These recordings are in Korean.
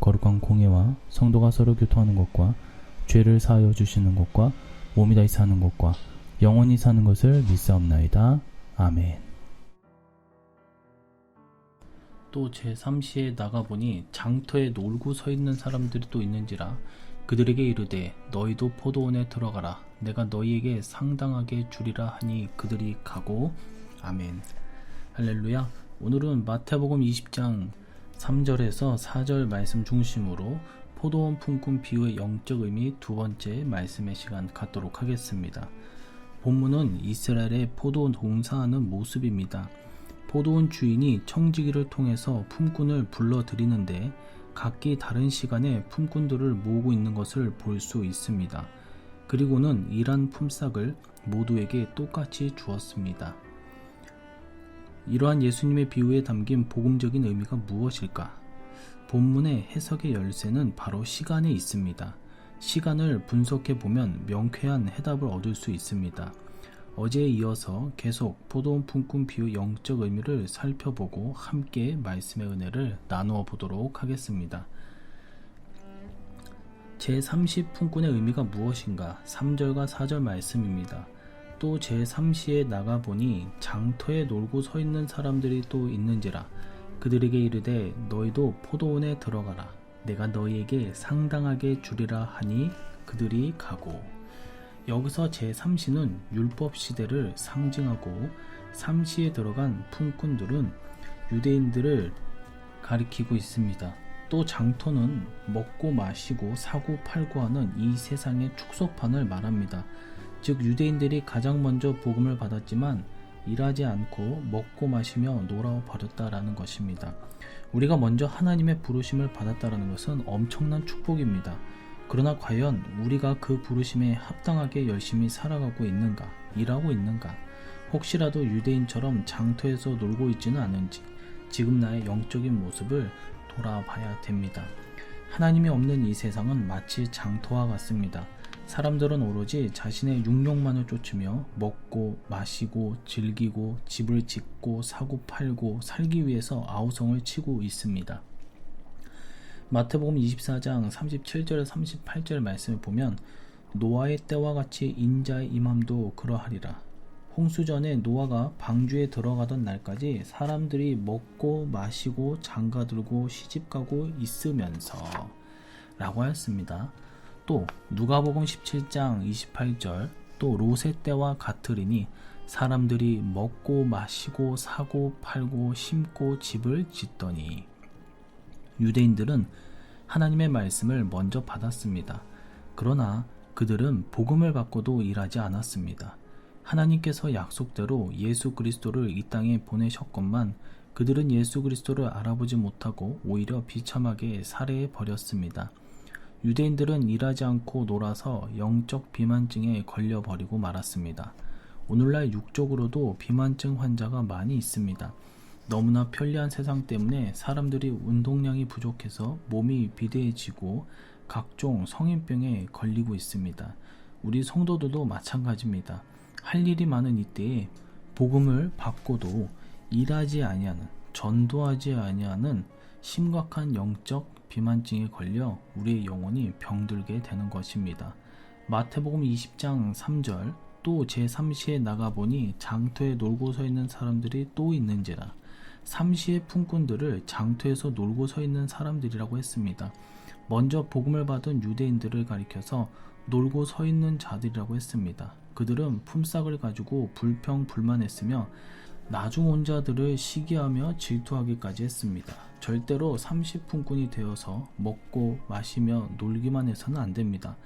거룩한 공예와 성도가 서로 교통하는 것과 죄를 사하여 주시는 것과 몸이 다시 사는 것과 영원히 사는 것을 믿사옵나이다. 아멘. 또 제3시에 나가보니 장터에 놀고 서 있는 사람들이 또 있는지라 그들에게 이르되 너희도 포도원에 들어가라 내가 너희에게 상당하게 주리라 하니 그들이 가고 아멘 할렐루야 오늘은 마태복음 20장 3절에서 4절 말씀 중심으로 포도원 품꾼 비유의 영적 의미 두 번째 말씀의 시간 갖도록 하겠습니다. 본문은 이스라엘의 포도원 동사하는 모습입니다. 포도원 주인이 청지기를 통해서 품꾼을 불러들이는데 각기 다른 시간에 품꾼들을 모으고 있는 것을 볼 수 있습니다. 그리고는 일한 품삯을 모두에게 똑같이 주었습니다. 이러한 예수님의 비유에 담긴 복음적인 의미가 무엇일까? 본문의 해석의 열쇠는 바로 시간에 있습니다. 시간을 분석해 보면 명쾌한 해답을 얻을 수 있습니다. 어제에 이어서 계속 포도원 품꾼 비유 영적 의미를 살펴보고 함께 말씀의 은혜를 나누어 보도록 하겠습니다. 제30 품꾼의 의미가 무엇인가? 3절과 4절 말씀입니다. 또 제3시에 나가보니 장터에 놀고 서 있는 사람들이 또 있는지라 그들에게 이르되 너희도 포도원에 들어가라 내가 너희에게 상당하게 주리라 하니 그들이 가고 여기서 제3시는 율법 시대를 상징하고 3시에 들어간 품꾼들은 유대인들을 가리키고 있습니다. 또 장터는 먹고 마시고 사고 팔고 하는 이 세상의 축소판을 말합니다. 즉 유대인들이 가장 먼저 복음을 받았지만 일하지 않고 먹고 마시며 놀아 버렸다라는 것입니다. 우리가 먼저 하나님의 부르심을 받았다라는 것은 엄청난 축복입니다. 그러나 과연 우리가 그 부르심에 합당하게 열심히 살아가고 있는가, 일하고 있는가, 혹시라도 유대인처럼 장터에서 놀고 있지는 않은지 지금 나의 영적인 모습을 돌아봐야 됩니다. 하나님이 없는 이 세상은 마치 장터와 같습니다. 사람들은 오로지 자신의 육력만을 쫓으며 먹고 마시고 즐기고 집을 짓고 사고 팔고 살기 위해서 아우성을 치고 있습니다. 마태복음 24장 37절 38절 말씀을 보면 노아의 때와 같이 인자의 임함도 그러하리라. 홍수 전에 노아가 방주에 들어가던 날까지 사람들이 먹고 마시고 장가들고 시집가고 있으면서 라고 하였습니다. 또 누가복음 17장 28절 또 롯의 때와 같으리니 사람들이 먹고 마시고 사고 팔고 심고 집을 짓더니 유대인들은 하나님의 말씀을 먼저 받았습니다. 그러나 그들은 복음을 받고도 일하지 않았습니다. 하나님께서 약속대로 예수 그리스도를 이 땅에 보내셨건만 그들은 예수 그리스도를 알아보지 못하고 오히려 비참하게 살해해 버렸습니다. 유대인들은 일하지 않고 놀아서 영적 비만증에 걸려버리고 말았습니다. 오늘날 육적으로도 비만증 환자가 많이 있습니다. 너무나 편리한 세상 때문에 사람들이 운동량이 부족해서 몸이 비대해지고 각종 성인병에 걸리고 있습니다. 우리 성도들도 마찬가지입니다. 할 일이 많은 이때에 복음을 받고도 일하지 아니하는 전도하지 아니하는 심각한 영적 비만증에 걸려 우리의 영혼이 병들게 되는 것입니다. 마태복음 20장 3절 또 제3시에 나가보니 장터에 놀고 서 있는 사람들이 또 있는지라 삼시의 품꾼들을 장터에서 놀고 서 있는 사람들이라고 했습니다. 먼저 복음을 받은 유대인들을 가리켜서 놀고 서 있는 자들이라고 했습니다. 그들은 품삯을 가지고 불평 불만했으며 나중 온 자들을 시기하며 질투하기까지 했습니다. 절대로 30분꾼이 되어서 먹고 마시며 놀기만 해서는 안 됩니다.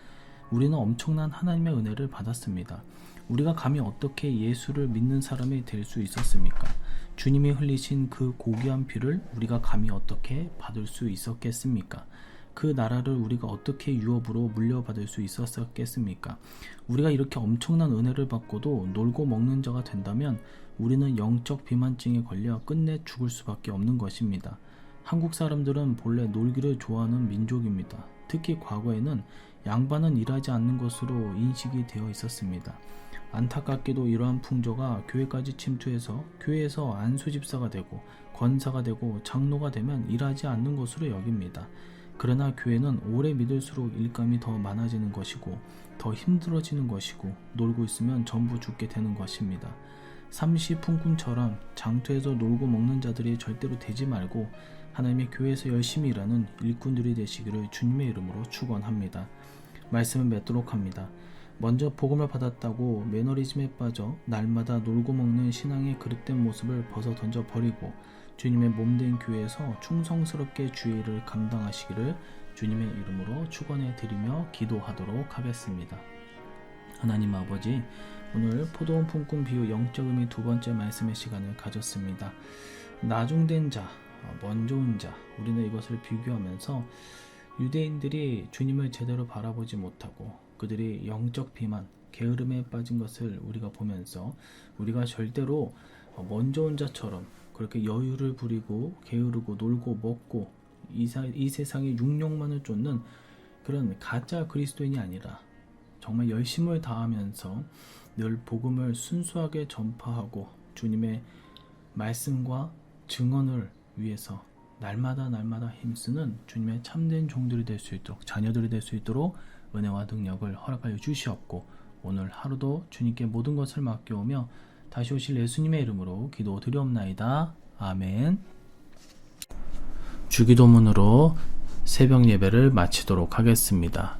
우리는 엄청난 하나님의 은혜를 받았습니다. 우리가 감히 어떻게 예수를 믿는 사람이 될 수 있었습니까? 주님이 흘리신 그 고귀한 피를 우리가 감히 어떻게 받을 수 있었겠습니까? 그 나라를 우리가 어떻게 유업으로 물려받을 수 있었겠습니까? 우리가 이렇게 엄청난 은혜를 받고도 놀고 먹는 자가 된다면 우리는 영적 비만증에 걸려 끝내 죽을 수밖에 없는 것입니다. 한국 사람들은 본래 놀기를 좋아하는 민족입니다. 특히 과거에는 양반은 일하지 않는 것으로 인식이 되어 있었습니다. 안타깝게도 이러한 풍조가 교회까지 침투해서 교회에서 안수집사가 되고 권사가 되고 장로가 되면 일하지 않는 것으로 여깁니다. 그러나 교회는 오래 믿을수록 일감이 더 많아지는 것이고 더 힘들어지는 것이고 놀고 있으면 전부 죽게 되는 것입니다. 삼시 풍꾼처럼 장터에서 놀고 먹는 자들이 절대로 되지 말고 하나님의 교회에서 열심히 일하는 일꾼들이 되시기를 주님의 이름으로 축원합니다. 말씀을 맺도록 합니다. 먼저 복음을 받았다고 매너리즘에 빠져 날마다 놀고 먹는 신앙의 그릇된 모습을 벗어 던져 버리고 주님의 몸된 교회에서 충성스럽게 주의를 감당하시기를 주님의 이름으로 축원해 드리며 기도하도록 하겠습니다. 하나님 아버지, 오늘 포도원 품꾼 비유 영적 의미 두 번째 말씀의 시간을 가졌습니다. 나중된 자, 먼저 온 자, 우리는 이것을 비교하면서 유대인들이 주님을 제대로 바라보지 못하고 그들이 영적 비만, 게으름에 빠진 것을 우리가 보면서 우리가 절대로 먼저 온 자처럼 그렇게 여유를 부리고 게으르고 놀고 먹고 이, 사, 이 세상의 육욕만을 쫓는 그런 가짜 그리스도인이 아니라 정말 열심을 다하면서 늘 복음을 순수하게 전파하고 주님의 말씀과 증언을 위해서 날마다 날마다 힘쓰는 주님의 참된 종들이 될 수 있도록 자녀들이 될 수 있도록 은혜와 능력을 허락하여 주시옵고 오늘 하루도 주님께 모든 것을 맡겨오며 다시 오실 예수님의 이름으로 기도드리옵나이다. 아멘. 주기도문으로 새벽 예배를 마치도록 하겠습니다.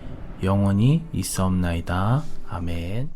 영원히 있사옵나이다. 아멘.